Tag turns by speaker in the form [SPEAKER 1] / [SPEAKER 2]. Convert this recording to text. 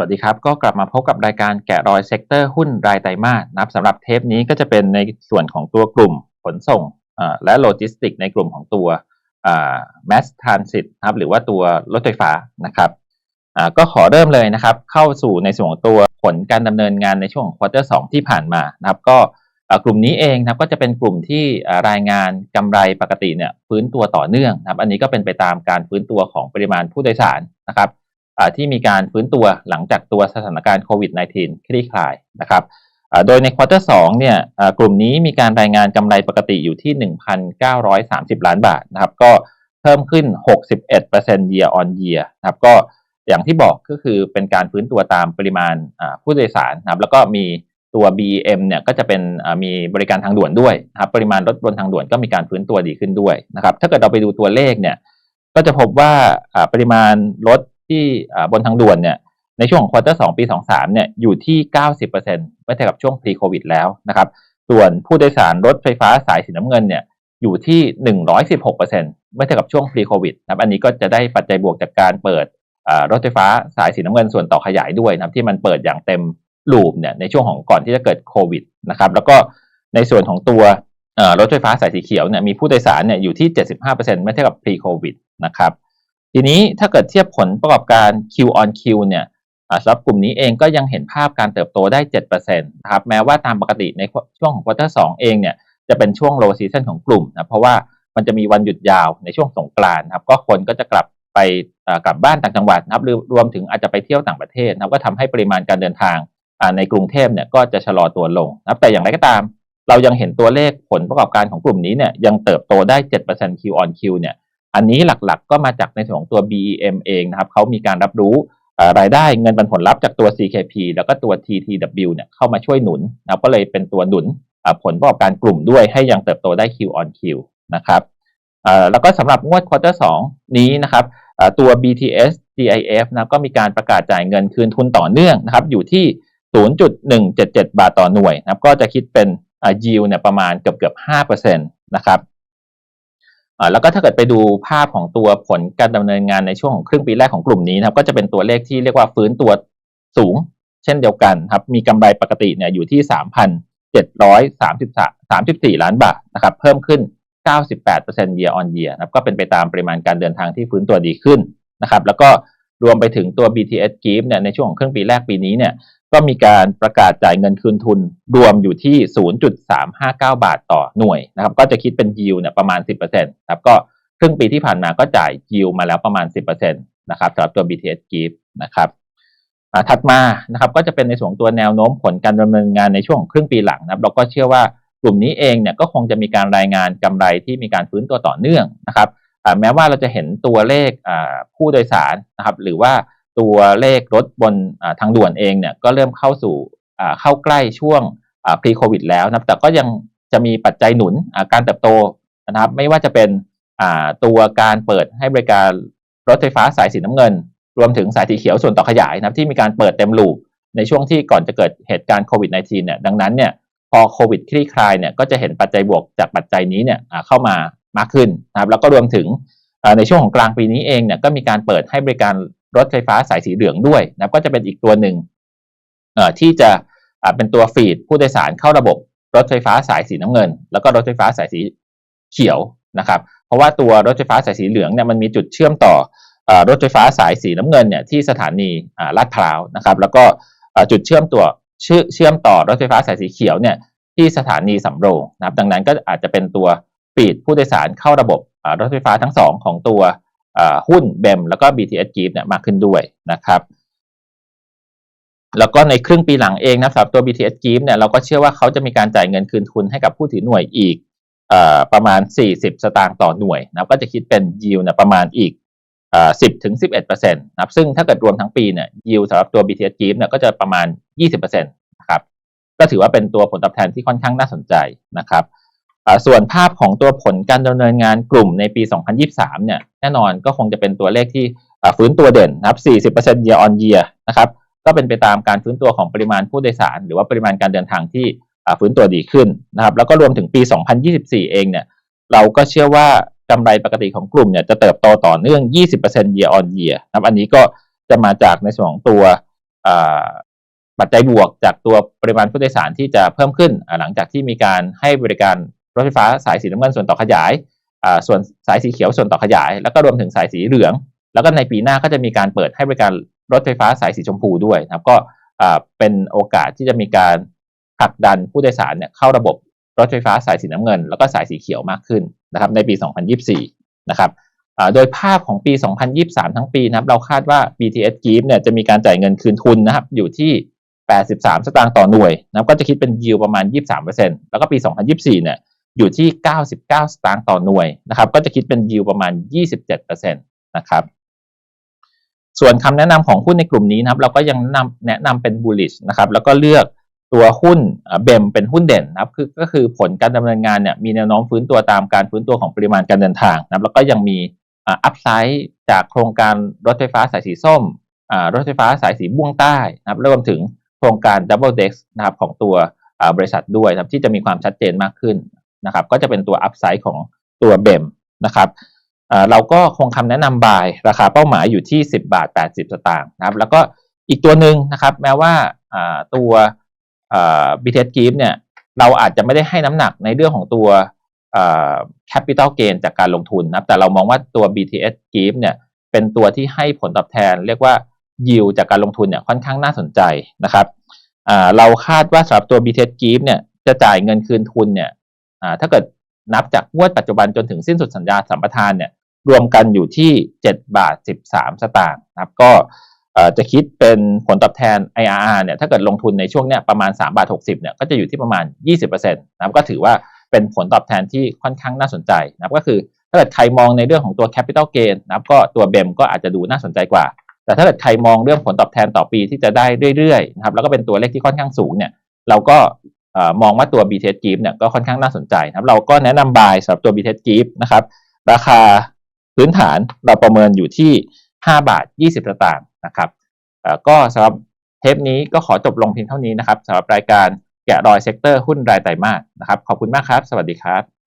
[SPEAKER 1] วัสดีครับ ก็กลับมาพบกับรายการแกะรอยเซกเตอร์หุ้นรายไตรมาสนะครับสำหรับเทปนี้ก็จะเป็นในส่วนของตัวกลุ่มขนส่งและโลจิสติกในกลุ่มของตัวอ่า mass transit ครับหรือว่าตัวรถไฟฟ้านะครับก็ขอเริ่มเลยนะครับ เข้าสู่ในส่วนของตัวผลการดำเนินงานในช่วงควอเตอร์สที่ผ่านมานะครับก็กลุ่มนี้เองนะครับก็จะเป็นกลุ่มที่รายงานกำไรปกติเนี่ยฟื้นตัวต่อเนื่องนะครับอันนี้ก็เป็นไปตามการฟื้นตัวของปริมาณผู้โดยสารนะครับ ที่มีการฟื้นตัวหลังจากตัวสถานการณ์โควิด -19 คลี่คลายนะครับโดยในควอเตอร์สเนี่ยกลุ่มนี้มีการรายงานกำไรปกติอยู่ที่ 1,930 ล้านบาทนะครับก็เพิ่มขึ้น 61% year on year นะครับก็อย่างที่บอกก็คือเป็นการฟื้นตัวตามปริมาณผู้โดยสารนะครับแล้วก็มีตัว BM เนี่ยก็จะเป็นมีบริการทางด่วนด้วยนะครับปริมาณรถบนทางด่วนก็มีการฟื้นตัวดีขึ้นด้วยนะครับถ้าเกิดเราไปดูตัวเลขเนี่ยก็จะพบว่าปริมาณรถ ที่บนทางด่วนเนี่ยในช่วงของควอเตอร์สปี 23 เนี่ยอยู่ที่ 90%เมื่อเทียบกับช่วง pre covid แล้วนะครับ ส่วนผู้โดยสารรถไฟฟ้าสายสีน้ำเงินเนี่ยอยู่ที่ 116%เมื่อเทียบกับช่วง pre covid นะครับอันนี้ก็จะได้ปัจจัยบวกจากการเปิดรถไฟฟ้าสายสีน้ำเงินส่วนต่อขยายด้วยนะครับที่มันเปิดอย่างเต็มลูปเนี่ยในช่วงของก่อนที่จะเกิดโควิดนะครับแล้วก็ในส่วนของตัวรถไฟฟ้าสายสีเขียวเนี่ยมีผู้โดยสารเนี่ยอยู่ที่ 75%เมื่อเทียบกับ pre covid นะครับ ทีนี้ถ้าเกิดเทียบผลประกอบการ Q on Q เนี่ยสำหรับกลุ่มนี้เองก็ยังเห็นภาพการเติบโตได้7%นะครับแม้ว่าตามปกติในช่วงของควอเตอร์สเองเนี่ยจะเป็นช่วง low season ของกลุ่มนะเพราะว่ามันจะมีวันหยุดยาวในช่วงสงกรานต์ครับก็คนก็จะกลับไปกลับบ้านต่างจังหวัดนะครับรวมถึงอาจจะไปเที่ยวต่างประเทศนะครับก็ทำให้ปริมาณการเดินทางในกรุงเทพเนี่ยก็จะชะลอตัวลงนะครับแต่อย่างไรก็ตาม เรายังเห็นตัวเลขผลประกอบการของกลุ่มนี้เนี่ยยังเติบโตได้ 7% Q on Q เนี่ย อันนี้หลักๆ ก็มาจากในส่วนของตัว BEM เองนะครับเขามีการรับรู้รายได้เงินปันผลลัพธ์จากตัว CKP แล้วก็ตัว TTW เนี่ยเข้ามาช่วยหนุนนะก็เลยเป็นตัวหนุนผลประกอบการกลุ่มด้วยให้ยังเติบโตได้ Q on Q นะครับแล้วก็สำหรับงวดควอเตอร์สนี้นะครับตัว BTS GIF นะก็มีการประกาศจ่ายเงินคืนทุนต่อเนื่องนะครับอยู่ที่ 0.177 บาทต่อหน่วยนะครับก็จะคิดเป็น yield เนี่ยประมาณเกือบเกือบ5%นะครับ แล้วก็ถ้าเกิดไปดูภาพของตัวผลการดำเนินงานในช่วงของครึ่งปีแรกของกลุ่มนี้นะครับก็จะเป็นตัวเลขที่เรียกว่าฟื้นตัวสูง เช่นเดียวกันครับมีกำไรปกติเนี่ยอยู่ที่3,734ล้านบาทนะครับเพิ่มขึ้น 98% year on year นะครับก็เป็นไปตามปริมาณการเดินทางที่ฟื้นตัวดีขึ้นนะครับแล้วก็รวมไปถึงตัว BTS Gift เนี่ยในช่วงของครึ่งปีแรกปีนี้เนี่ย ก็มีการประกาศจ่ายเงินคืนทุนรวมอยู่ที่ 0.359 บาทต่อหน่วยนะครับ ก็จะคิดเป็นยิวเนี่ยประมาณ 10%นะครับก็ครึ่งปีที่ผ่านมาก็จ่ายยิวมาแล้วประมาณ 10%นะครับสำหรับตัว BTS Gift นะครับถัดมานะครับก็จะเป็นในส่วนตัวแนวโน้มผลการดำเนินงานในช่วงครึ่งปีหลังนะครับเราก็เชื่อว่ากลุ่มนี้เองเนี่ยก็คงจะมีการรายงานกำไรที่มีการฟื้นตัวต่อเนื่องนะครับแม้ว่าเราจะเห็นตัวเลขผู้โดยสารนะครับหรือว่า ตัวเลขรถบนทางด่วนเองเนี่ยก็เริ่มเข้าสู่เข้าใกล้ช่วง pre covid แล้วนะแต่ก็ยังจะมีปัจจัยหนุนการเติบโตนะครับไม่ว่าจะเป็นตัวการเปิดให้บริการรถไฟฟ้าสายสีน้ำเงิน รวมถึงสายสีเขียวส่วนต่อขยายนะครับที่มีการเปิดเต็มลูปในช่วงที่ก่อนจะเกิดเหตุการณ์โควิด -19 เนี่ยดังนั้นเนี่ยพอโควิดคลี่คลายเนี่ยก็จะเห็นปัจจัยบวกจากปัจจัยนี้เนี่ยเข้ามามากขึ้นนะครับแล้วก็รวมถึงในช่วงของกลางปีนี้เองเนี่ยก็มีการเปิดให้บริการ รถไฟฟ้าสายสีเหลืองด้วยนะก็จะเป็นอีกตัวหนึ่งที่จะเป็นตัวฟีดผู้โดยสารเข้าระบบรถไฟฟ้าสายสีน้ำเงิน แล้วก็รถไฟฟ้าสายสีเขียวนะครับเพราะว่าตัวรถไฟฟ้าสายสีเหลืองเนี่ยมันมีจุดเชื่อมต่อรถไฟฟ้าสายสีน้ำเงินเนี่ยที่สถานีลาดพร้าวนะครับแล้วก็จุดเชื่อมตัวเชื่อมต่อรถไฟฟ้าสายสีเขียวเนี่ยที่สถานีสำโรงนะครับดังนั้นก็อาจจะเป็นตัวฟีดผู้โดยสารเข้าระบบรถไฟฟ้าทั้งสองของตัว หุ้นเบมแล้วก็ BTS Gift เนี่ยมากขึ้นด้วยนะครับแล้วก็ในครึ่งปีหลังเองนะสำหรับตัว BTS Gift เนี่ยเราก็เชื่อว่าเขาจะมีการจ่ายเงินคืนทุนให้กับผู้ถือหน่วยอีกอประมาณ 40 สตางค์ต่อหน่วยนะก็จะคิดเป็นยิวเนี่ยประมาณอีก10ถึง11%นต์นะครับซึ่งถ้าเกิดรวมทั้งปีเนี่ยยิวสำหรับตัว BTS Gift เนี่ยก็จะประมาณ 20%นะครับก็ถือว่าเป็นตัวผลตอบแทนที่ค่อนข้างน่าสนใจนะครับส่วนภาพของตัวผลการดำเนินงานกลุ่มในปี 2023 เนี่ย แน่นอนก็คงจะเป็นตัวเลขที่ฟื้นตัวเด่นนะครับ 40% year on year นะครับ ก็เป็นไปตามการฟื้นตัวของปริมาณผู้โดยสาร หรือว่าปริมาณการเดินทางที่ฟื้นตัวดีขึ้นนะครับ แล้วก็รวมถึงปี 2024 เองเนี่ย เราก็เชื่อว่ากำไรปกติของกลุ่มเนี่ยจะเติบโตต่อเนื่อง 20% year on year นะครับ อันนี้ก็จะมาจากในส่วนของตัวปัจจัยบวกจากตัวปริมาณผู้โดยสารที่จะเพิ่มขึ้น หลังจากที่มีการให้บริการรถไฟฟ้าสายสีน้ำเงินส่วนต่อขยาย ส่วนสายสีเขียวส่วนต่อขยาย แล้วก็รวมถึงสายสีเหลือง แล้วก็ในปีหน้าก็จะมีการเปิดให้บริการรถไฟฟ้าสายสีชมพูด้วยนะครับก็อ่าเป็นโอกาสที่จะมีการผลักดันผู้โดยสารเนี่ยเข้าระบบรถไฟฟ้าสายสีน้ำเงิน แล้วก็สายสีเขียวมากขึ้นนะครับในปี 2024 นะครับอ่าโดยภาพของปี 2023 ทั้งปีนะครับเราคาดว่า BTS Gift เนี่ยจะมีการจ่ายเงินคืนทุนนะครับอยู่ที่ 83 สตางค์ต่อหน่วยนะครับก็จะคิดเป็นยิวประมาณ 23%แล้วก็ปี 2024 เนี่ย อยู่ที่ 99 สตางค์ต่อหน่วยนะครับ ก็จะคิดเป็นยิวประมาณ 27%นะครับ ส่วนคำแนะนำของหุ้นในกลุ่มนี้นะครับ เราก็ยังนำแนะนำเป็น bullish นะครับ แล้วก็เลือกตัวหุ้นเบมเป็นหุ้นเด่นนะครับคือก็คือผลการดำเนินงานเนี่ยมีแนวโน้มฟื้นตัวตามการฟื้นตัวของปริมาณการเดินทางนะครับแล้วก็ยังมีอัพไซด์จากโครงการรถไฟฟ้าสายสีส้มอ่ารถไฟฟ้าสายสีม่วงใต้นะครับรวมถึงโครงการ Double Deck นะครับของตัวอ่าบริษัทด้วยนะครับที่จะมีความชัดเจนมากขึ้น นะครับก็จะเป็นตัวอัพไซด์ของตัวเบมนะครับเราก็คงคำแนะนำบายราคาเป้าหมายอยู่ที่ 10 บาท 80 สตางค์นะครับแล้วก็อีกตัวหนึ่งนะครับแม้ว่าตัวอ่า BTS Gift เนี่ยเราอาจจะไม่ได้ให้น้ำหนักในเรื่องของตัวอ่า capital gain จากการลงทุนนะครับแต่เรามองว่าตัว BTS g i f เนี่ยเป็นตัวที่ให้ผลตอบแทน เรียกว่า yield จากการลงทุนเนี่ยค่อนข้างน่าสนใจนะครับเราคาดว่าสำหรับตัว BTS g i f เนี่ยจะจ่ายเงินคืนทุนเนี่ย ถ้าเกิดนับจากงวดปัจจุบันจนถึงสิ้นสุดสัญญาสัมปทานเนี่ยรวมกันอยู่ที่ 7 บาท 13 สตางค์นะครับก็อ่อจะคิดเป็นผลตอบแทน IRR เนี่ยถ้าเกิดลงทุนในช่วงเนี้ยประมาณ 3 บาท 60เนี่ยก็จะอยู่ที่ประมาณ 20%นะครับก็ถือว่าเป็นผลตอบแทนที่ค่อนข้างน่าสนใจนะครับก็คือถ้าเกิดใครมองในเรื่องของตัว capital gain นะครับก็ตัวเบมก็อาจจะดูน่าสนใจกว่า แต่ถ้าเกิดใครมองเรื่องผลตอบแทนต่อปีที่จะได้เรื่อยๆนะครับแล้วก็เป็นตัวเลขที่ค่อนข้างสูงเนี่ยเราก็เมองว่าตัว BTS Gift เนี่ยก็ค่อนข้างน่าสนใจนะครับ เราก็แนะนำบายสำหรับตัว BTS Gift นะครับ ราคาพื้นฐานเราประเมินอยู่ที่ 5 บาท 20สตางค์นะครับก็สำหรับเทปนี้ก็ขอจบลงเพียงเท่านี้นะครับสำหรับรายการแกะรอยเซกเตอร์หุ้นรายไตรมาสนะครับ ขอบคุณมากครับ สวัสดีครับ